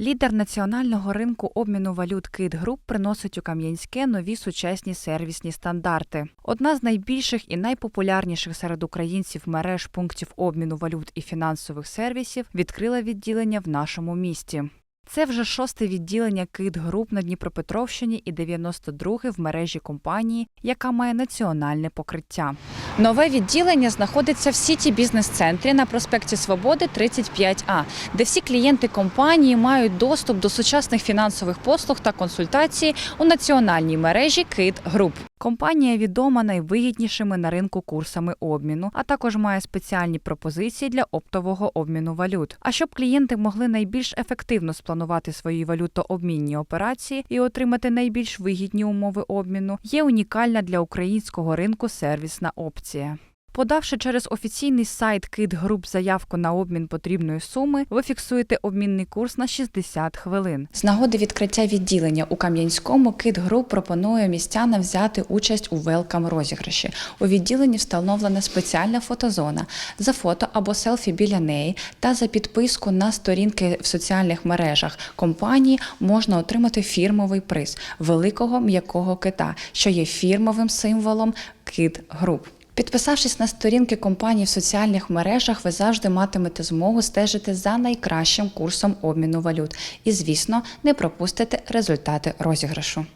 Лідер національного ринку обміну валют Кит Груп приносить у Кам'янське нові сучасні сервісні стандарти. Одна з найбільших і найпопулярніших серед українців мереж пунктів обміну валют і фінансових сервісів відкрила відділення в нашому місті. Це вже шосте відділення Кит Груп на Дніпропетровщині і 92 в мережі компанії, яка має національне покриття. Нове відділення знаходиться в сіті бізнес-центрі на проспекті Свободи 35А, де всі клієнти компанії мають доступ до сучасних фінансових послуг та консультацій у національній мережі Кит Груп. Компанія відома найвигіднішими на ринку курсами обміну, а також має спеціальні пропозиції для оптового обміну валют. А щоб клієнти могли найбільш ефективно спланувати свої валютообмінні операції і отримати найбільш вигідні умови обміну, є унікальна для українського ринку сервісна опція. Подавши через офіційний сайт Кит Груп заявку на обмін потрібної суми, ви фіксуєте обмінний курс на 60 хвилин. З нагоди відкриття відділення у Кам'янському Кит Груп пропонує містянам взяти участь у велкам розіграші. У відділенні встановлена спеціальна фотозона за фото або селфі біля неї та за підписку на сторінки в соціальних мережах компанії можна отримати фірмовий приз великого м'якого кита, що є фірмовим символом Кит Груп. Підписавшись на сторінки компанії в соціальних мережах, ви завжди матимете змогу стежити за найкращим курсом обміну валют і, звісно, не пропустите результати розіграшу.